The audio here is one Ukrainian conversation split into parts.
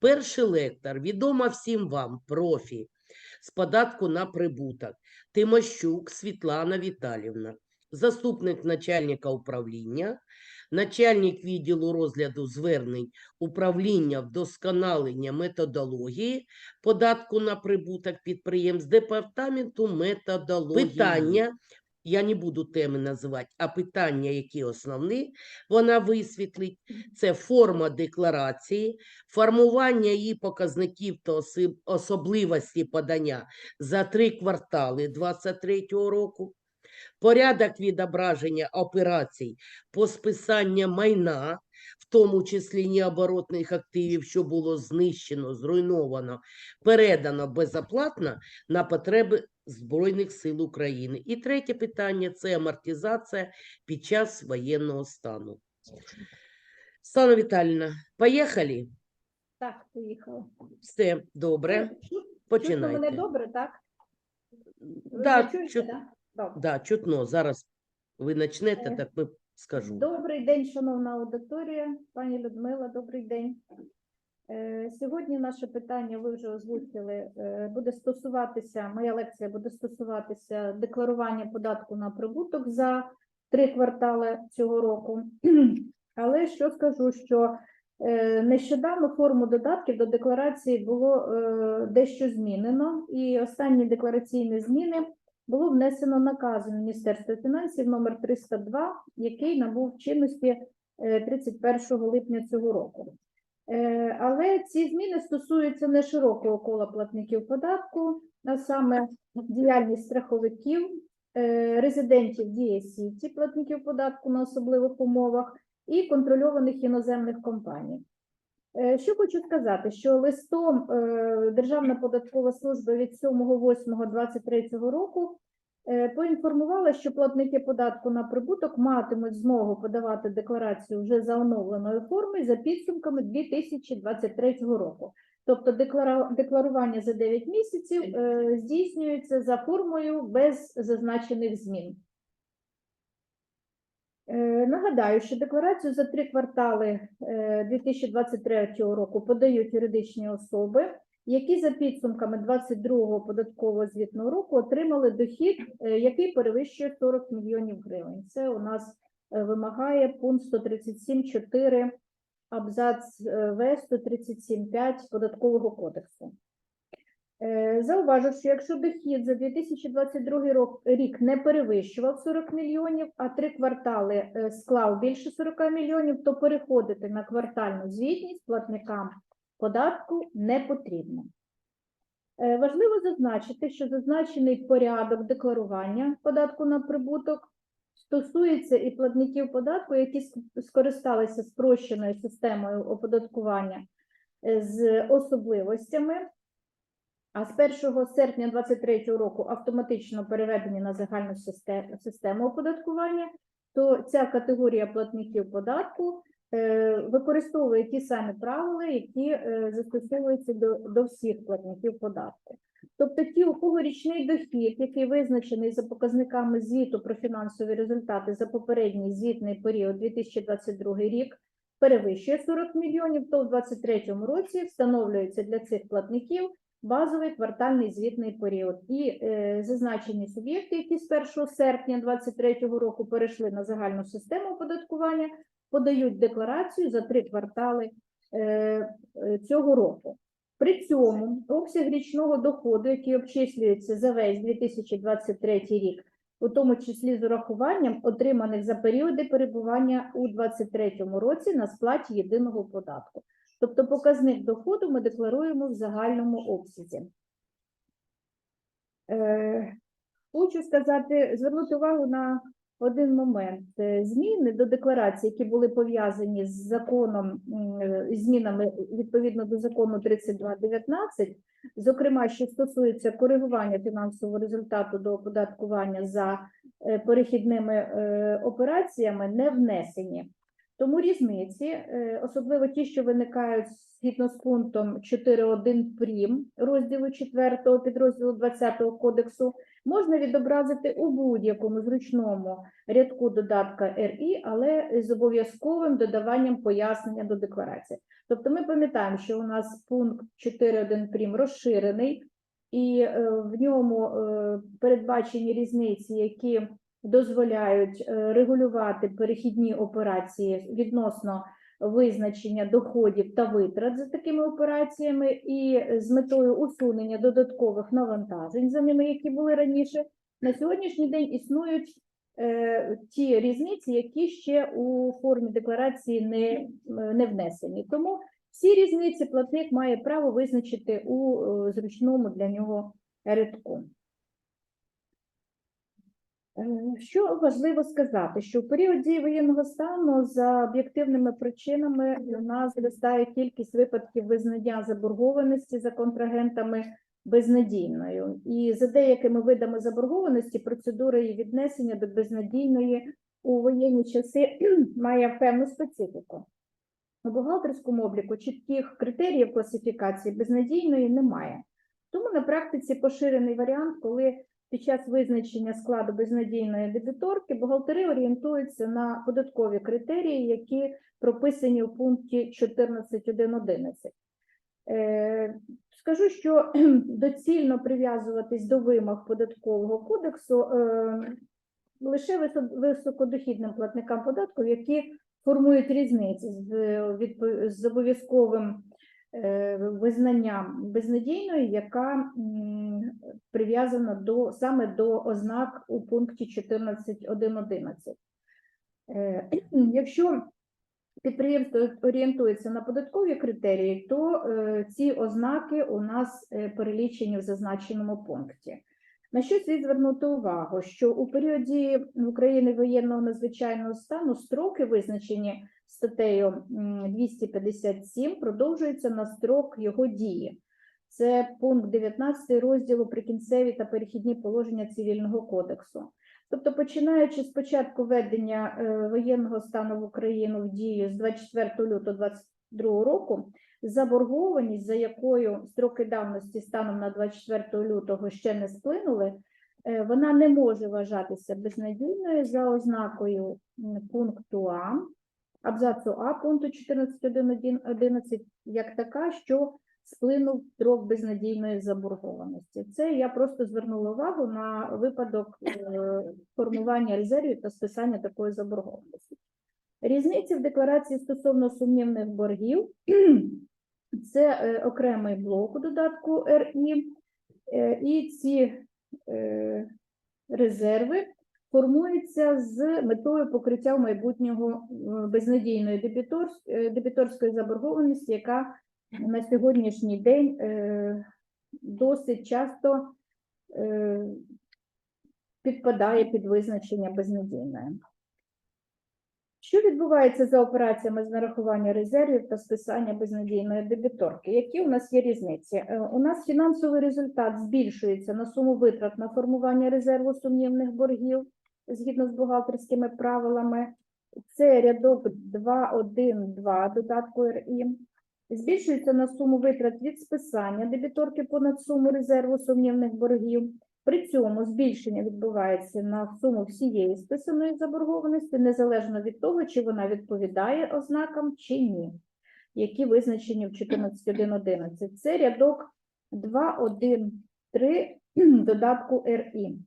Перший лектор, відома всім вам, профі з податку на прибуток, Тимощук Світлана Віталівна, заступник начальника управління, начальник відділу розгляду звернень управління вдосконалення методології податку на прибуток підприємств департаменту методології. Питання, я не буду теми називати, а питання, які основні, вона висвітлить. Це форма декларації, формування її показників та особливості подання за три квартали 2023 року, порядок відображення операцій по списанню майна, в тому числі необоротних активів, що було знищено, зруйновано, передано безоплатно на потреби Збройних сил України. І третє питання це амортизація під час воєнного стану. Стана Віталіївна, поїхали? Так, поїхала. Все добре. Чу- Чутно мене добре, так? Ви Да, чуєте, чут- да? Добре. Да, чутно. Зараз ви почнете, Е, так ми скажу. Добрий день, шановна аудиторія, пані Людмила, добрий день. Е, Сьогодні наше питання ви вже озвучили, е, буде стосуватися, моя лекція буде стосуватися декларування податку на прибуток за три квартали цього року. Але що скажу, що е, нещодавно форму додатків до декларації було дещо змінено, і останні деклараційні зміни було внесено наказом Міністерства фінансів номер 302, який набув чинності е, 31 липня цього року. Е, Але ці зміни стосуються не широкого кола платників податку, а саме діяльність страховиків, е, резидентів Дія Сіті, платників податку на особливих умовах і контрольованих іноземних компаній. Е, Що хочу сказати, що листом Державна податкова служба від 7.8.23 року поінформувала, що платники податку на прибуток матимуть змогу подавати декларацію вже за оновленою формою за підсумками 2023 року. Тобто декларування за 9 місяців е, здійснюється за формою без зазначених змін. Е, Нагадаю, що декларацію за три квартали е, 2023 року подають юридичні особи, які за підсумками 22-го податкового звітного року отримали дохід, е, який перевищує 40 мільйонів гривень. Це у нас е, вимагає пункт 137.4 абзац е, В 137.5 податкового кодексу. Зауважу, що якщо дохід за 2022 рік не перевищував 40 мільйонів, а три квартали склав більше 40 мільйонів, то переходити на квартальну звітність платникам податку не потрібно. Е, Важливо зазначити, що зазначений порядок декларування податку на прибуток стосується і платників податку, які скористалися спрощеною системою оподаткування е, з особливостями, а з 1 серпня 2023 року автоматично переведені на загальну систему оподаткування, то ця категорія платників податку використовує ті самі правила, які е, застосовуються до, до всіх платників податку. Тобто ті, у кого річний дохід, який визначений за показниками звіту про фінансові результати за попередній звітний період 2022 рік, перевищує 40 мільйонів, то в 2023 році встановлюється для цих платників базовий квартальний звітний період. І е, зазначені суб'єкти, які з 1 серпня 2023 року перейшли на загальну систему оподаткування, подають декларацію за три квартали е, е, цього року. При цьому обсяг річного доходу, який обчислюється за весь 2023 рік, у тому числі з урахуванням отриманих за періоди перебування у 2023 році на сплаті єдиного податку. Тобто показник доходу ми декларуємо в загальному обсязі. Е, Хочу сказати, звернути увагу на один момент. Е, Зміни до декларації, які були пов'язані з законом, е, змінами відповідно до закону 3219, зокрема, що стосується коригування фінансового результату до оподаткування за е, перехідними операціями, не внесені. Тому різниці, особливо ті, що виникають згідно з пунктом 4.1 прим. розділу 4 підрозділу 20 кодексу, можна відобразити у будь-якому зручному рядку додатка РІ, але з обов'язковим додаванням пояснення до декларації. Тобто ми пам'ятаємо, що у нас пункт 4.1 прим розширений, і е, в ньому е, передбачені різниці, які дозволяють е, регулювати перехідні операції відносно визначення доходів та витрат за такими операціями, і з метою усунення додаткових навантажень за ними, які були раніше, на сьогоднішній день існують е, ті різниці, які ще у формі декларації не, не внесені. Тому всі різниці платник має право визначити у е, зручному для нього рядку. Е, Що важливо сказати, що в період дії воєнного стану за об'єктивними причинами у нас зростає кількість випадків визнання заборгованості за контрагентами безнадійною. І за деякими видами заборгованості процедура її віднесення до безнадійної у воєнні часи має певну специфіку. У бухгалтерському обліку чітких критеріїв класифікації безнадійної немає. Тому на практиці поширений варіант, коли під час визначення складу безнадійної дебіторки бухгалтери орієнтуються на податкові критерії, які прописані у пункті 14.1.11. Е, Скажу, що доцільно прив'язуватись до вимог податкового кодексу е, лише висо- високодохідним платникам податків, які формують різниці з, з обов'язковим е, визнанням безнадійної, яка прив'язана до саме до ознак у пункті 14.1.11. Е, Якщо підприємство орієнтується на податкові критерії, то е, ці ознаки у нас перелічені в зазначеному пункті. На що слід звернути увагу, що у періоді в Україні воєнного надзвичайного стану строки, визначені статтею 257, продовжуються на строк його дії. Це пункт 19 розділу прикінцеві та перехідні положення цивільного кодексу. Тобто, починаючи з початку введення е, воєнного стану в Україну в дію з 24 лютого 2022 року, заборгованість, за якою строки давності станом на 24 лютого ще не сплинули, е, вона не може вважатися безнадійною за ознакою пункту А, абзацу А пункту 14.1.11 як така, що сплинув строк безнадійної заборгованості. Це я просто звернула увагу на випадок е, формування резервів та списання такої заборгованості. Різниці в декларації стосовно сумнівних боргів це е, окремий блок у додатку РІ, е, і ці е, резерви формуються з метою покриття майбутнього е, безнадійної дебіторсь- е, дебіторської заборгованості, яка на сьогоднішній день е, досить часто е, підпадає під визначення безнадійної. Що відбувається за операціями з нарахування резервів та списання безнадійної дебіторки? Які у нас є різниці? У нас фінансовий результат збільшується на суму витрат на формування резерву сумнівних боргів згідно з бухгалтерськими правилами. Це рядок 2.1.2 додатку РІ. Збільшується на суму витрат від списання дебіторки понад суму резерву сумнівних боргів. При цьому збільшення відбувається на суму всієї списаної заборгованості, незалежно від того, чи вона відповідає ознакам чи ні, які визначені в 14.1.11. Це рядок 2.1.3 додатку РІ.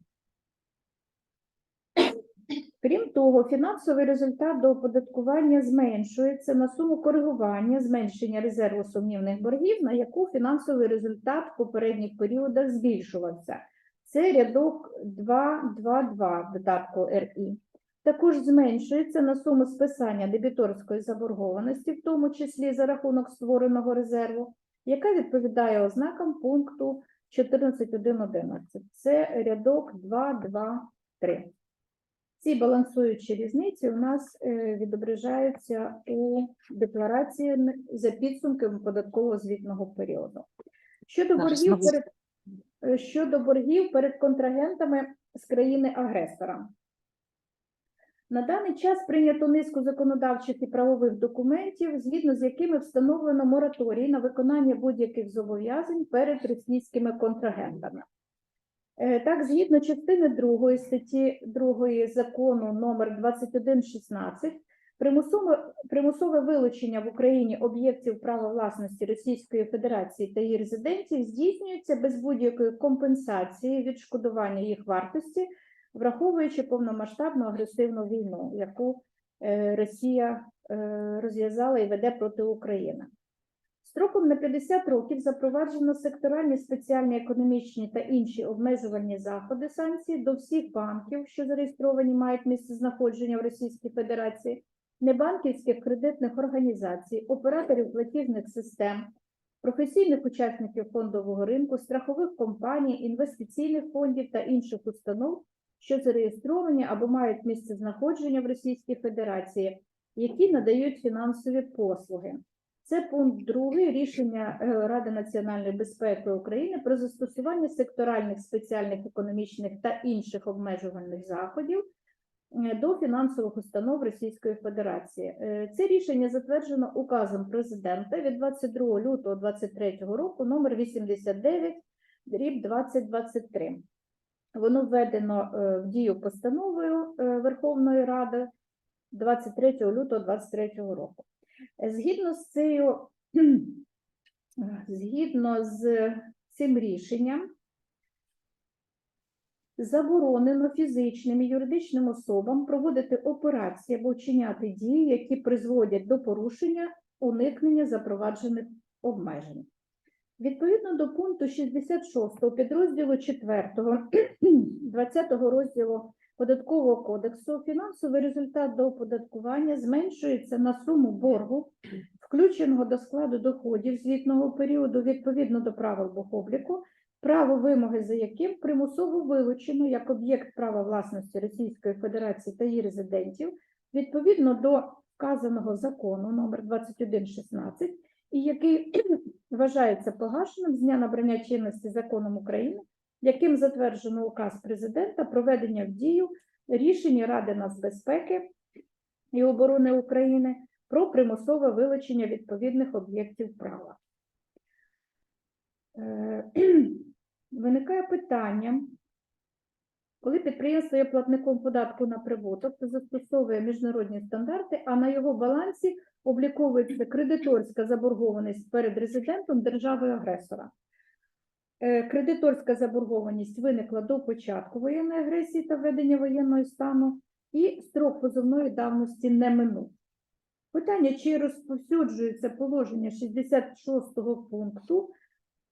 Крім того, фінансовий результат до оподаткування зменшується на суму коригування зменшення резерву сумнівних боргів, на яку фінансовий результат в попередніх періодах збільшувався. Це рядок 2.2.2 додатку РІ. Також зменшується на суму списання дебіторської заборгованості, в тому числі за рахунок створеного резерву, яка відповідає ознакам пункту 14.1.11. Це рядок 2.2.3. Ці балансуючі різниці у нас е, відображаються у декларації за підсумками податкового звітного періоду. Щодо боргів перед е, щодо боргів перед контрагентами з країни-агресора. На даний час прийнято низку законодавчих і правових документів, згідно з якими встановлено мораторій на виконання будь-яких зобов'язань перед російськими контрагентами. Е, Так, згідно частини 2 статті 2 закону номер 2116, примусове, примусове вилучення в Україні об'єктів права власності Російської Федерації та її резидентів здійснюється без будь-якої компенсації відшкодування їх вартості, враховуючи повномасштабну агресивну війну, яку е, Росія е, розв'язала і веде проти України. Строком на 50 років запроваджено секторальні спеціальні економічні та інші обмежувальні заходи санкцій до всіх банків, що зареєстровані мають місце знаходження в Російській Федерації, небанківських кредитних організацій, операторів платіжних систем, професійних учасників фондового ринку, страхових компаній, інвестиційних фондів та інших установ, що зареєстровані або мають місце знаходження в Російській Федерації, які надають фінансові послуги. Це пункт 2 рішення е, Ради національної безпеки України про застосування секторальних спеціальних економічних та інших обмежувальних заходів е, до фінансових установ Російської Федерації. Е, Це рішення затверджено указом президента від 22 лютого 2023 року номер 89 дріб 2023. Воно введено в дію постановою Верховної Ради 23 лютого 2023 року. Згідно з цією, згідно з цим рішенням, заборонено фізичним і юридичним особам проводити операції або вчиняти дії, які призводять до порушення уникнення запроваджених обмежень. Відповідно до пункту 66 підрозділу 4 20 розділу Податкового кодексу. Фінансовий результат до оподаткування зменшується на суму боргу, включеного до складу доходів звітного періоду відповідно до правил бухобліку, право вимоги за яким примусово вилучено як об'єкт права власності Російської Федерації та її резидентів відповідно до вказаного закону номер 2116, і який вважається погашеним з дня набрання чинності законом України яким затверджено указ президента про введення в дію рішення Ради нацбезпеки і оборони України про примусове вилучення відповідних об'єктів права. Е, Виникає питання, коли підприємство є платником податку на прибуток та застосовує міжнародні стандарти, а на його балансі обліковується кредиторська заборгованість перед резидентом держави-агресора. Е, Кредиторська заборгованість виникла до початку воєнної агресії та введення воєнного стану, і строк позовної давності не минув. Питання, чи розповсюджується положення 66 пункту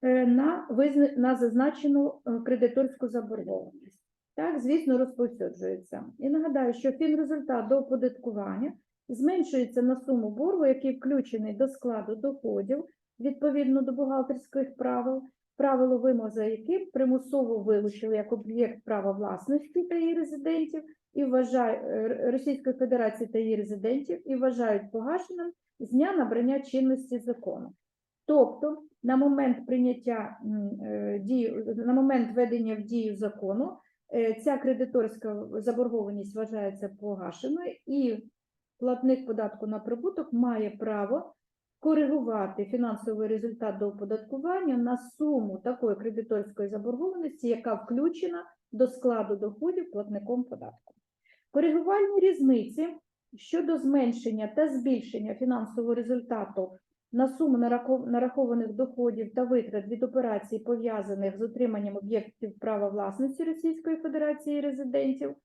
е, на, на зазначену е, кредиторську заборгованість. Так, звісно, розповсюджується. І нагадаю, що фінрезультат до оподаткування зменшується на суму боргу, який включений до складу доходів відповідно до бухгалтерських правил, правило вимог за яким примусово вилучили як об'єкт права власності та її резидентів і вважає е, Російської Федерації та її резидентів і вважають погашеним з дня набрання чинності закону. Тобто на момент прийняття е, дії, на момент введення в дію закону е, ця кредиторська заборгованість вважається погашеною, і платник податку на прибуток має право коригувати фінансовий результат до оподаткування на суму такої кредиторської заборгованості, яка включена до складу доходів платником податку. Коригувальні різниці щодо зменшення та збільшення фінансового результату на суму нарахованих доходів та витрат від операцій, пов'язаних з отриманням об'єктів права власності Російської Федерації резидентів,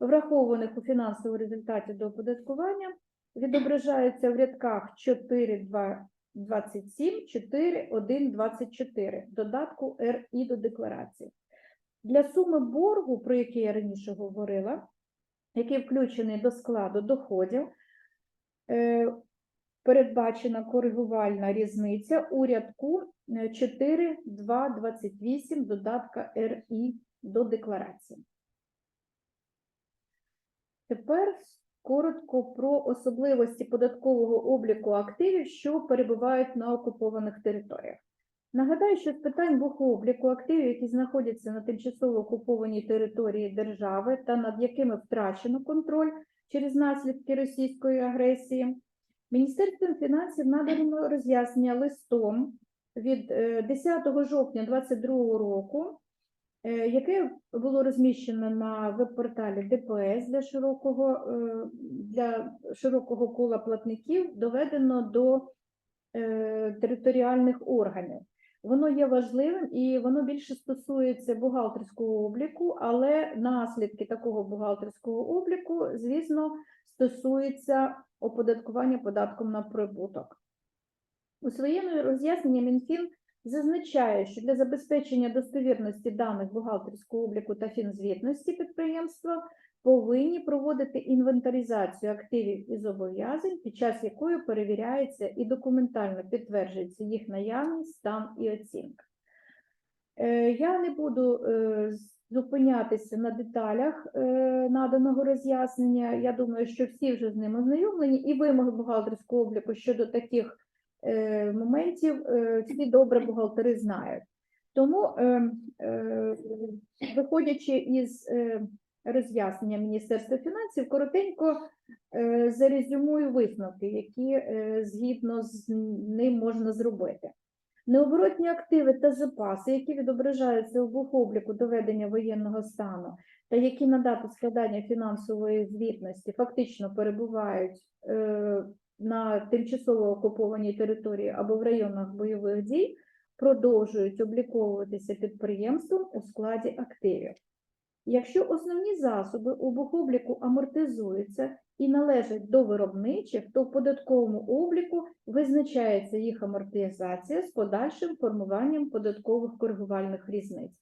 врахованих у фінансовому результаті до оподаткування, відображаються в рядках 4.2.27, 4.1.24 додатку РІ до декларації. Для суми боргу, про який я раніше говорила, який включений до складу доходів, е, передбачена коригувальна різниця у рядку е, 4.2.28 додатка РІ до декларації. Тепер коротко про особливості податкового обліку активів, що перебувають на окупованих територіях. Нагадаю, що з питань бухобліку активів, які знаходяться на тимчасово окупованій території держави та над якими втрачено контроль через наслідки російської агресії, Міністерством фінансів надано роз'яснення листом від е, 10 жовтня 2022 року е, яке було розміщено на веб-порталі ДПС для широкого, е, для широкого кола платників, доведено до е, територіальних органів. Воно є важливим і воно більше стосується бухгалтерського обліку, але наслідки такого бухгалтерського обліку, звісно, стосуються оподаткування податком на прибуток. У своєму роз'ясненні Мінфін зазначає, що для забезпечення достовірності даних бухгалтерського обліку та фінзвітності підприємства повинні проводити інвентаризацію активів і зобов'язань, під час якої перевіряється і документально підтверджується їх наявність, стан і оцінка. Е, Я не буду е, зупинятися на деталях е, наданого роз'яснення. Я думаю, що всі вже з ним ознайомлені, і вимоги бухгалтерського обліку щодо таких моментів е, всі добре бухгалтери знають. Тому, е, е, виходячи із е, роз'яснення Міністерства фінансів, коротенько е, зарезюмую висновки, які е, згідно з ним можна зробити. Необоротні активи та запаси, які відображаються у бухобліку доведення воєнного стану, та які на дату складання фінансової звітності фактично перебувають е, на тимчасово окупованій території або в районах бойових дій, продовжують обліковуватися підприємством у складі активів. Якщо основні засоби у бухобліку амортизуються і належать до виробничих, то в податковому обліку визначається їх амортизація з подальшим формуванням податкових коригувальних різниць.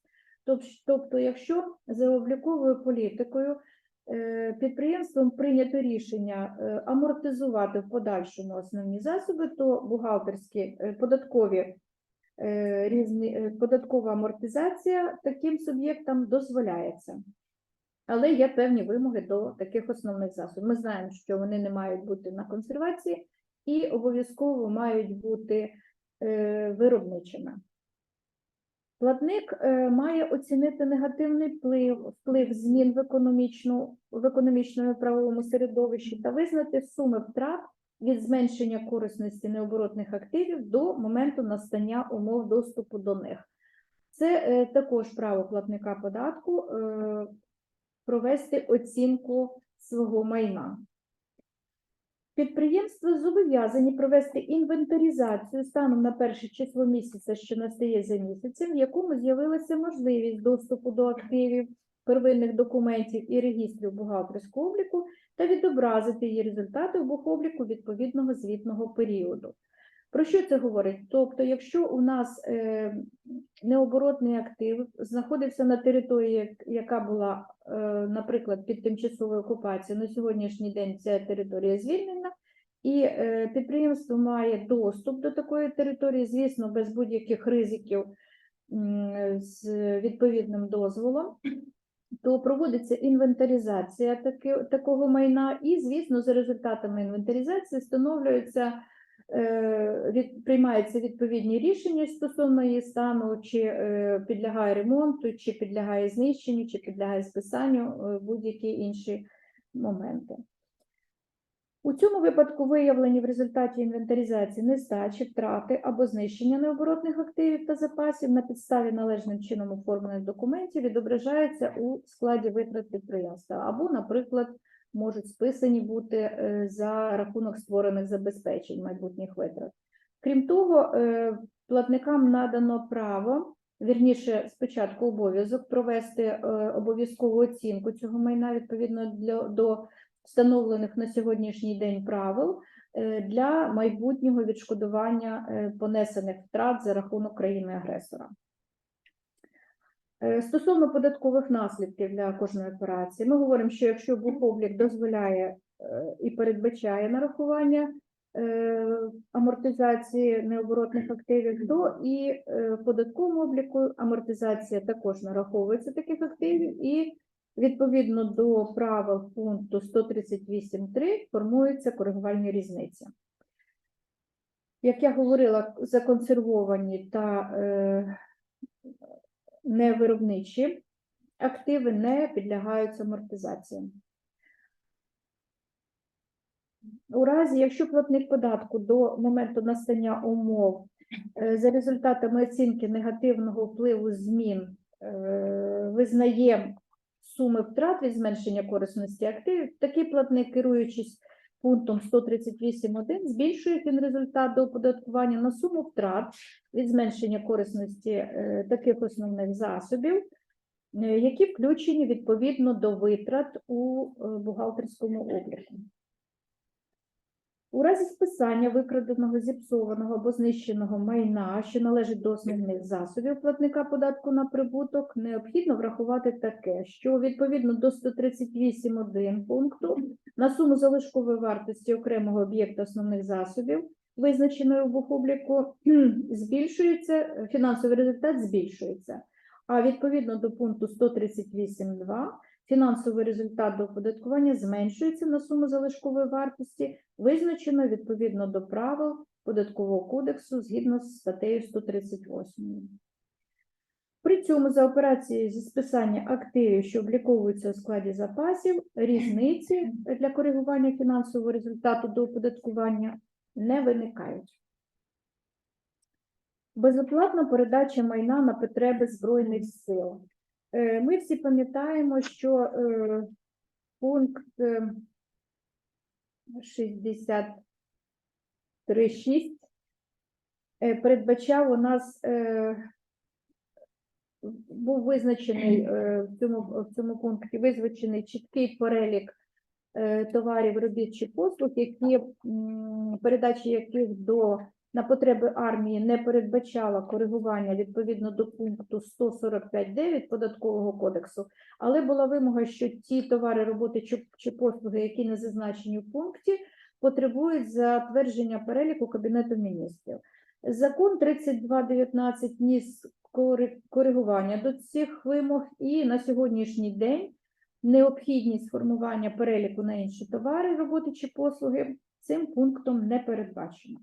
Тобто, якщо за обліковою політикою підприємством прийнято рішення е, амортизувати в подальшому основні засоби, то бухгалтерські е, податкові е, різні, е, податкова амортизація таким суб'єктам дозволяється. Але є певні вимоги до таких основних засобів. Ми знаємо, що вони не мають бути на консервації і обов'язково мають бути е, виробничими. Платник е, має оцінити негативний вплив, вплив змін в, економічну, в економічному правовому середовищі та визнати суми втрат від зменшення корисності необоротних активів до моменту настання умов доступу до них. Це е, також право платника податку е, провести оцінку свого майна. Підприємства зобов'язані провести інвентаризацію станом на перше число місяця, що настає за місяцем, в якому з'явилася можливість доступу до активів, первинних документів і регістрів бухгалтерського обліку та відобразити її результати в бухобліку відповідного звітного періоду. Про що це говорить? Тобто, якщо у нас е, необоротний актив знаходився на території, яка була, е, наприклад, під тимчасовою окупацією, на сьогоднішній день ця територія звільнена, і е, підприємство має доступ до такої території, звісно, без будь-яких ризиків з відповідним дозволом, то проводиться інвентаризація такого майна, і, звісно, за результатами інвентаризації встановлюється від, приймаються відповідні рішення стосовно її стану, чи е, підлягає ремонту, чи підлягає знищенню, чи підлягає списанню, е, будь-які інші моменти. У цьому випадку виявлені в результаті інвентаризації нестачі, втрати або знищення необоротних активів та запасів на підставі належним чином оформлених документів відображаються у складі витрат підприємства, або, наприклад, можуть списані бути е, за рахунок створених забезпечень майбутніх витрат. Крім того, е, платникам надано право, вірніше, спочатку обов'язок провести е, обов'язкову оцінку цього майна відповідно до встановлених на сьогоднішній день правил для майбутнього відшкодування понесених втрат за рахунок країни-агресора. Е, Стосовно податкових наслідків для кожної операції, ми говоримо, що якщо бухоблік дозволяє е, і передбачає нарахування е, амортизації необоротних активів, то і в податковому обліку амортизація також нараховується таких активів, і відповідно до правил пункту 138.3 формуються коригувальні різниці. Як я говорила, законсервовані та невиробничі активи не підлягають амортизації. У разі, якщо платник податку до моменту настання умов е, за результатами оцінки негативного впливу змін е, визнає суми втрат від зменшення корисності активів, такий платник, керуючись пунктом 138.1, збільшує фінрезультат до оподаткування на суму втрат від зменшення корисності е, таких основних засобів, е, які включені відповідно до витрат у е, бухгалтерському обліку. У разі списання викраденого, зіпсованого або знищеного майна, що належить до основних засобів платника податку на прибуток, необхідно врахувати таке, що відповідно до 138.1 пункту на суму залишкової вартості окремого об'єкта основних засобів, визначеної у бухобліку, збільшується, фінансовий результат збільшується. А відповідно до пункту 138.2 фінансовий результат до оподаткування зменшується на суму залишкової вартості, визначено відповідно до правил Податкового кодексу згідно з статтею 138. При цьому за операцією зі списання активів, що обліковуються у складі запасів, різниці для коригування фінансового результату до оподаткування не виникають. Безоплатна передача майна на потреби Збройних сил. Е, Ми всі пам'ятаємо, що е, пункт е, 63.6 е, передбачав у нас був визначений в цьому, в цьому пункті визначений чіткий перелік товарів, робіт чи послуг, які передачі яких до на потреби армії не передбачала коригування відповідно до пункту 145.9 податкового кодексу, але була вимога, що ті товари, роботи чи, послуги, які не зазначені в пункті, потребують затвердження переліку Кабінету міністрів. Закон 3219 ніс кори- коригування до цих вимог, і на сьогоднішній день необхідність формування переліку на інші товари, роботи чи послуги цим пунктом не передбачено.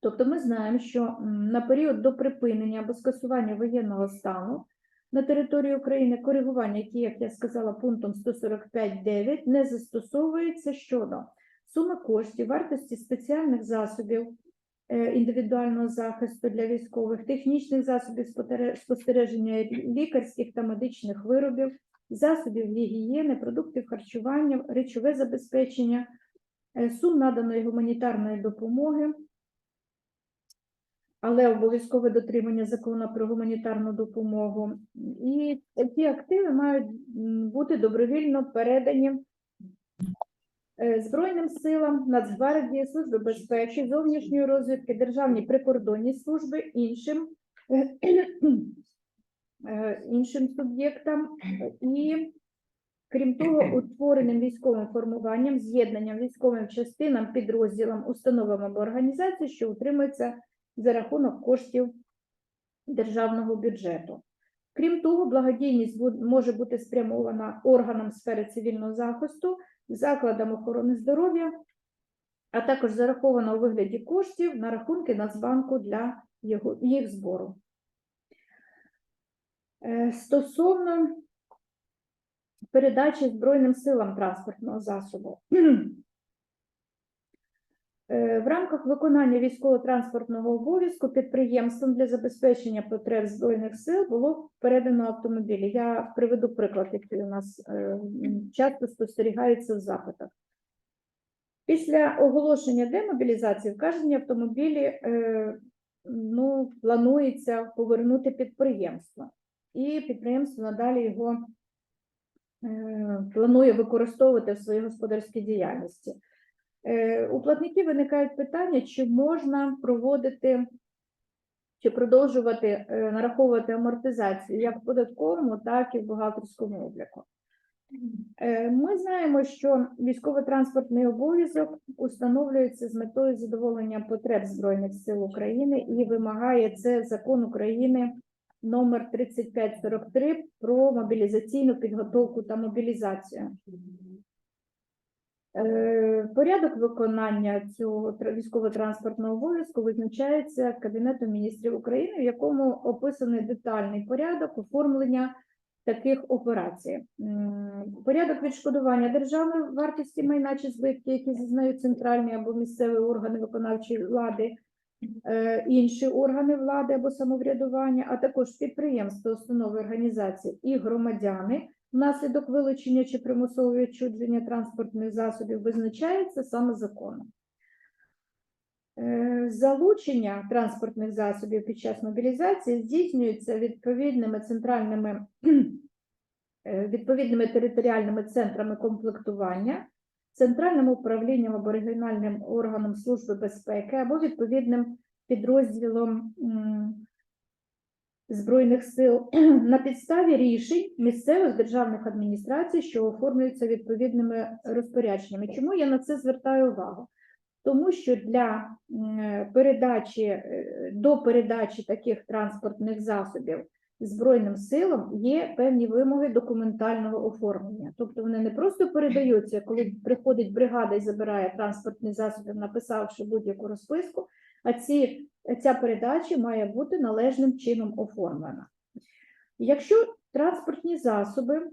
Тобто ми знаємо, що на період до припинення або скасування воєнного стану на території України коригування, які, як я сказала, пунктом 145.9 не застосовується щодо суми коштів, вартості спеціальних засобів е, індивідуального захисту для військових, технічних засобів спостереження лікарських та медичних виробів, засобів гігієни, продуктів харчування, речове забезпечення, сум наданої гуманітарної допомоги, але обов'язкове дотримання закону про гуманітарну допомогу. І ці активи мають бути добровільно передані е, Збройним силам, Нацгвардії, Служби безпеки, зовнішньої розвідки, Державній прикордонній служби, іншим, е, іншим суб'єктам і Крім того, утвореним військовим формуванням, з'єднанням військовим частинам, підрозділам, установам або організацій, що утримуються за рахунок коштів державного бюджету. Крім того, благодійність може бути спрямована органам сфери цивільного захисту, закладам охорони здоров'я, а також зарахована у вигляді коштів на рахунки Нацбанку для його, їх збору. Е, Стосовно передачі Збройним силам транспортного засобу. Е, В рамках виконання військово-транспортного обов'язку підприємствам для забезпечення потреб Збройних сил було передано автомобілі. Я приведу приклад, який у нас е, часто спостерігається в запитах. Після оголошення демобілізації вказані автомобілі е, ну, планується повернути підприємство. І підприємство надалі його планує використовувати в своїй господарській діяльності. Е, У платників виникають питання, чи можна проводити чи продовжувати е, нараховувати амортизацію як в податковому, так і в бухгалтерському обліку. Е, Ми знаємо, що військово-транспортний обов'язок установлюється з метою задоволення потреб Збройних сил України і вимагає це закон України номер 3543 про мобілізаційну підготовку та мобілізацію. Е, Порядок виконання цього тр- військово-транспортного обов'язку визначається Кабінетом міністрів України, в якому описаний детальний порядок оформлення таких операцій. Порядок відшкодування державної вартості майна чи збитки, які зазнають центральні або місцеві органи виконавчої влади, інші органи влади або самоврядування, а також підприємства, установи, організації і громадяни внаслідок вилучення чи примусового відчудження транспортних засобів визначається саме законом. Е, Залучення транспортних засобів під час мобілізації здійснюється відповідними центральними е, відповідними територіальними центрами комплектування, центральним управлінням або регіональним органом Служби безпеки або відповідним підрозділом Збройних сил на підставі рішень місцевих державних адміністрацій, що оформлюються відповідними розпорядженнями. Чому я на це звертаю увагу? Тому що для передачі е, до передачі таких транспортних засобів Збройним силам є певні вимоги документального оформлення. Тобто вони не просто передаються, коли приходить бригада і забирає транспортний засіб, написавши будь-яку розписку, а ці, ця передача має бути належним чином оформлена. Якщо транспортні засоби,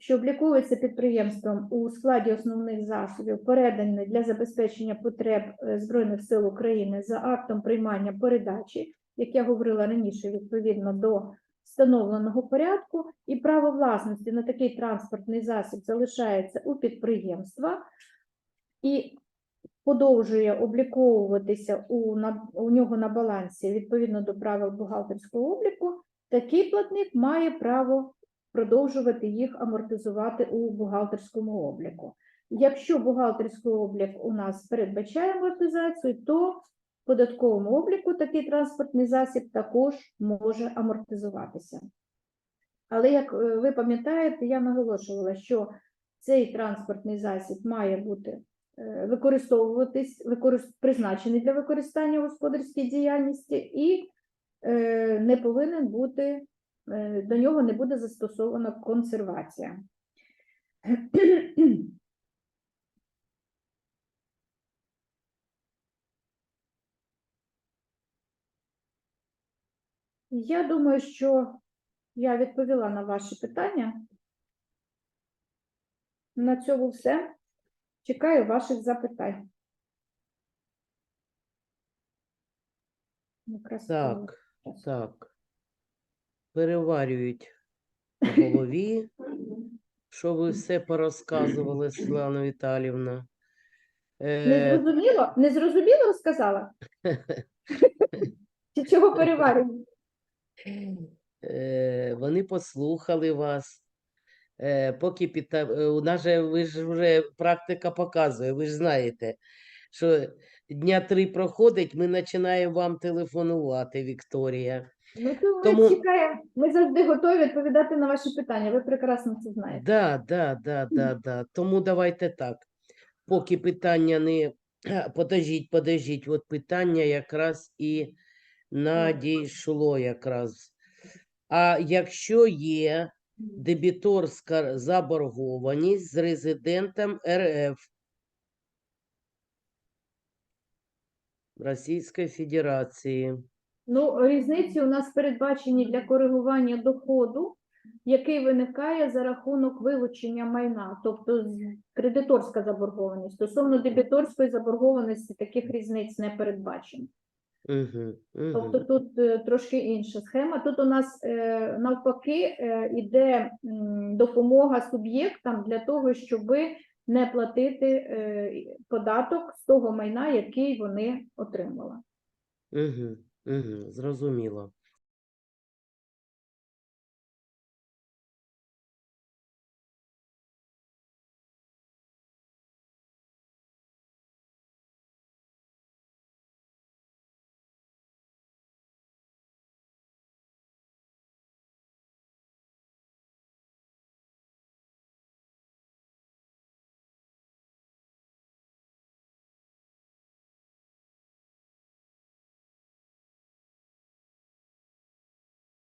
що обліковуються підприємством у складі основних засобів, передані для забезпечення потреб е, Збройних сил України за актом приймання передачі, як я говорила раніше, відповідно до встановленого порядку, і право власності на такий транспортний засіб залишається у підприємства і подовжує обліковуватися у, на, у нього на балансі відповідно до правил бухгалтерського обліку, такий платник має право продовжувати їх амортизувати у бухгалтерському обліку. Якщо бухгалтерський облік у нас передбачає амортизацію, то податковому обліку такий транспортний засіб також може амортизуватися. Але як е, ви пам'ятаєте, я наголошувала, що цей транспортний засіб має бути е, використовуватись, використ... призначений для використання господарській діяльності і е, не повинен бути, до нього не буде застосована консервація. Я думаю, що я відповіла на ваші питання. На цьому все. Чекаю ваших запитань. Так, так. Переварюють в голові, що ви все порозказували, Світлана Віталівна. Е, зрозуміло? Не зрозуміло розказала? Чи чого переварюю? Е, вони послухали вас. Е, поки підта... е, у нас же ви ж вже практика показує, ви ж знаєте, що дня три проходить, ми починаємо вам телефонувати, Вікторія. То ми Тому- чекаємо. Ми завжди готові відповідати на ваші питання. Ви прекрасно це знаєте. Да, да, да, да, да. Тому давайте так. Поки питання не подождіть, подождіть, от питання якраз і надійшло якраз. А якщо є дебіторська заборгованість з резидентом РФ Російської Федерації. Ну, різниці у нас передбачені для коригування доходу, який виникає за рахунок вилучення майна, тобто кредиторська заборгованість. Стосовно дебіторської заборгованості таких різниць не передбачено. Угу, Тобто тут е, трошки інша схема. Тут у нас е, навпаки йде допомога суб'єктам для того, щоб не платити е, податок з того майна, який вони отримали. Угу, угу, зрозуміло.